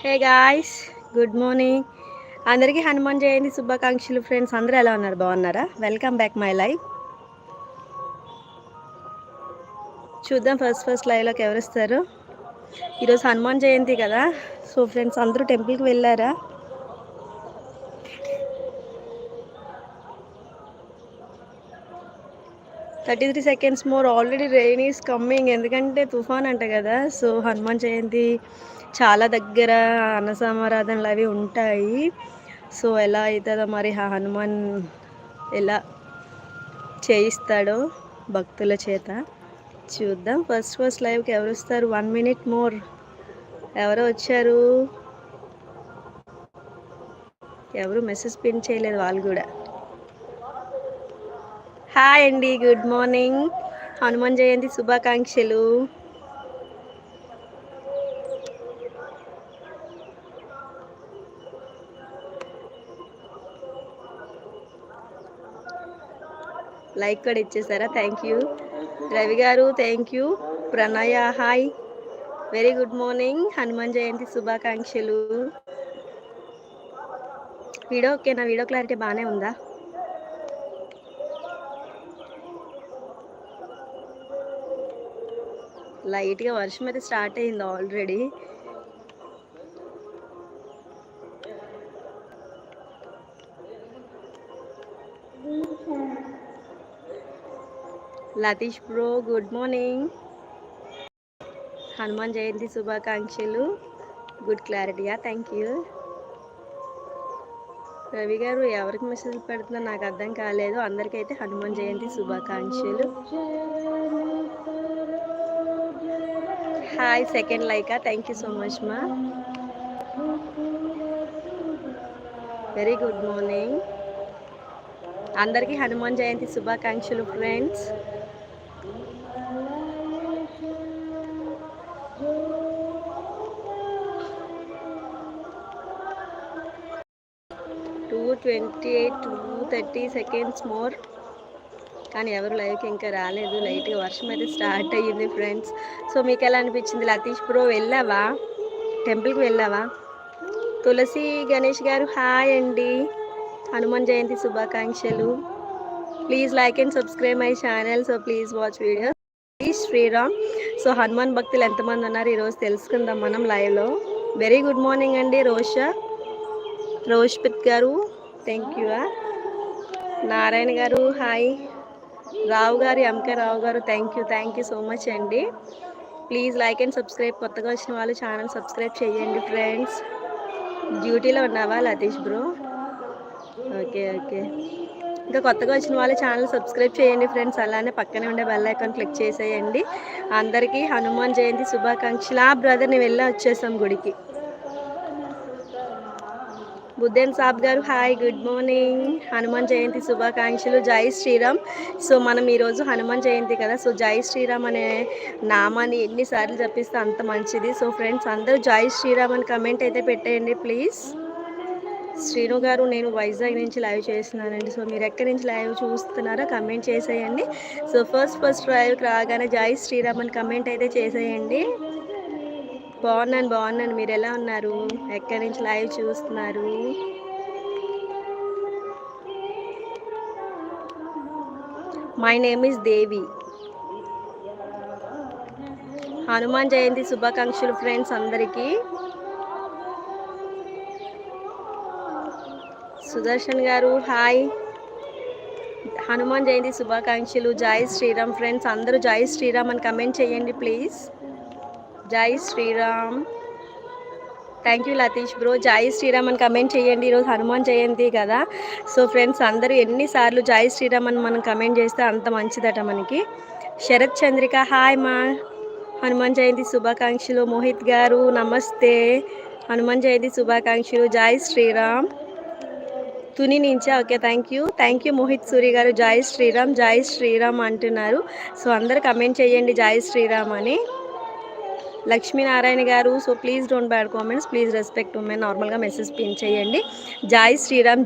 Hey guys good morning అందరికీ హనుమాన్ జయంతి శుభాకాంక్షలు friends అందరూ ఎలా ఉన్నారు? బాగున్నారా? వెల్కమ్ బ్యాక్ మై లైఫ్ చూద్దాం ఫస్ట్ ఫస్ట్ లైవ్లోకి ఎవరు వస్తారు? ఈరోజు హనుమాన్ జయంతి కదా. సో ఫ్రెండ్స్ అందరూ టెంపుల్కి వెళ్ళారా? Thirty three seconds more already rain is coming ఎందుకంటే తుఫాన్ అంట కదా. సో హనుమాన్ జయంతి చాలా దగ్గర అన్నసమారాధనలు అవి ఉంటాయి. సో ఎలా అవుతుందో మరి హనుమాన్ ఎలా చేయిస్తాడో భక్తుల చేత చూద్దాం. ఫస్ట్ ఫస్ట్ లైవ్కి ఎవరు వస్తారు? One minute more. ఎవరో వచ్చారు? ఎవరు మెసేజ్ పిన్ చేయలేదు వాళ్ళు కూడా. హాయ్ అండి గుడ్ మార్నింగ్. హనుమాన్ జయంతి శుభాకాంక్షలు. లైక్ కూడా ఇచ్చేసారా? థ్యాంక్ యూ రవి గారు thank you Pranaya hi very good morning Hanuman Jayanti శుభాకాంక్షలు. వీడియో ఓకేనా వీడియో క్లారిటీ బాగానే ఉందా? లైట్గా వర్షం అయితే స్టార్ట్ అయింది already Latish bro good morning. Hanuman Jayanti శుభాకాంక్షలు. గుడ్ క్లారిటీయా థ్యాంక్ యూ రవి గారు ఎవరికి మెసేజ్ పెడుతున్నా నాకు అర్థం కాలేదు. అందరికైతే హనుమాన్ జయంతి శుభాకాంక్షలు. హాయ్ సెకండ్ లైకా? థ్యాంక్ యూ సో మచ్ మా వెరీ గుడ్ మార్నింగ్ అందరికీ హనుమాన్ జయంతి శుభాకాంక్షలు friends twenty eight two thirty seconds more కానీ ఎవరు లైవ్కి ఇంకా రాలేదు. లైట్గా వర్షం అయితే స్టార్ట్ అయ్యింది ఫ్రెండ్స్ సో మీకు ఎలా అనిపించింది? లతీష్ బ్రో వెళ్ళావా? టెంపుల్కి వెళ్ళావా? తులసి గణేష్ గారు హాయ్ అండి. హనుమాన్ జయంతి శుభాకాంక్షలు. Please like and subscribe my channel so please watch video please Sriram so Hanuman భక్తులు ఎంతమంది ఉన్నారు ఈరోజు తెలుసుకుందాం మనం లైవ్లో వెరీ గుడ్ మార్నింగ్ అండి రోషా. రోష్పిత్ గారు. థ్యాంక్ యూ నారాయణ గారు హాయ్ రావు గారు ఎంకే రావు గారు thank you thank you so much అండి ప్లీజ్ లైక్ అండ్ సబ్స్క్రైబ్ కొత్తగా వచ్చిన వాళ్ళు ఛానల్ సబ్స్క్రైబ్ చేయండి ఫ్రెండ్స్ డ్యూటీలో ఉన్నావా లతీష్ బ్రో ఓకే ఓకే ఇంకా కొత్తగా వచ్చిన వాళ్ళు ఛానల్ సబ్స్క్రైబ్ చేయండి ఫ్రెండ్స్ అలానే పక్కనే ఉండే బెల్ ఐకాన్ క్లిక్ చేసేయండి. అందరికీ హనుమాన్ జయంతి శుభాకాంక్షలు. ఆ బ్రదర్ని వెళ్ళి వచ్చేసాం గుడికి. బుద్ధేన్ సాబ్ గారు hi good morning. Hanuman Jayanti శుభాకాంక్షలు. జై శ్రీరామ్. సో మనం ఈరోజు హనుమాన్ జయంతి కదా. సో జై శ్రీరామ్ అనే నామాన్ని ఎన్నిసార్లు చెప్పిస్తే అంత మంచిది. సో ఫ్రెండ్స్ అందరూ జై శ్రీరామ్ అని కమెంట్ అయితే పెట్టేయండి ప్లీజ్. శ్రీను గారు నేను వైజాగ్ నుంచి లైవ్ చేస్తున్నానండి. సో మీరు ఎక్కడి నుంచి లైవ్ చూస్తున్నారో కమెంట్ చేసేయండి. సో ఫస్ట్ ఫస్ట్ లైవ్కి రాగానే జై శ్రీరామ్ అని కమెంట్ అయితే చేసేయండి. బాగున్నాను బాగున్నాను. మీరు ఎలా ఉన్నారు? ఎక్కడి నుంచి లైవ్ చూస్తున్నారు? My name is Devi. Hanuman Jayanti శుభాకాంక్షలు ఫ్రెండ్స్ అందరికీ. సుదర్శన్ గారు హాయ్. హనుమాన్ జయంతి శుభాకాంక్షలు. జై శ్రీరామ్ ఫ్రెండ్స్ అందరూ జై శ్రీరామ్ అని కమెంట్ చేయండి ప్లీజ్. జై Sriram. Thank you Latish bro జై శ్రీరామ్ అని కమెంట్ చేయండి. ఈరోజు హనుమాన్ జయంతి కదా. సో ఫ్రెండ్స్ అందరూ ఎన్నిసార్లు జై శ్రీరామ్ అని మనం కమెంట్ చేస్తే అంత మంచిదట మనకి. శరత్ చంద్రిక హాయ్ మా హనుమాన్ జయంతి శుభాకాంక్షలు. మోహిత్ గారు నమస్తే. హనుమాన్ జయంతి శుభాకాంక్షలు. జై శ్రీరామ్. తుని నుంచా? Okay thank you thank you Mohit Suri గారు. జై శ్రీరామ్ జై శ్రీరామ్ అంటున్నారు. సో అందరు కమెంట్ చేయండి జై శ్రీరామ్ అని. లక్ష్మీనారాయణ గారు. So please don't bad comments please respect women నార్మల్గా మెసేజ్ పిన్ చేయండి. జాయ్ శ్రీరామ్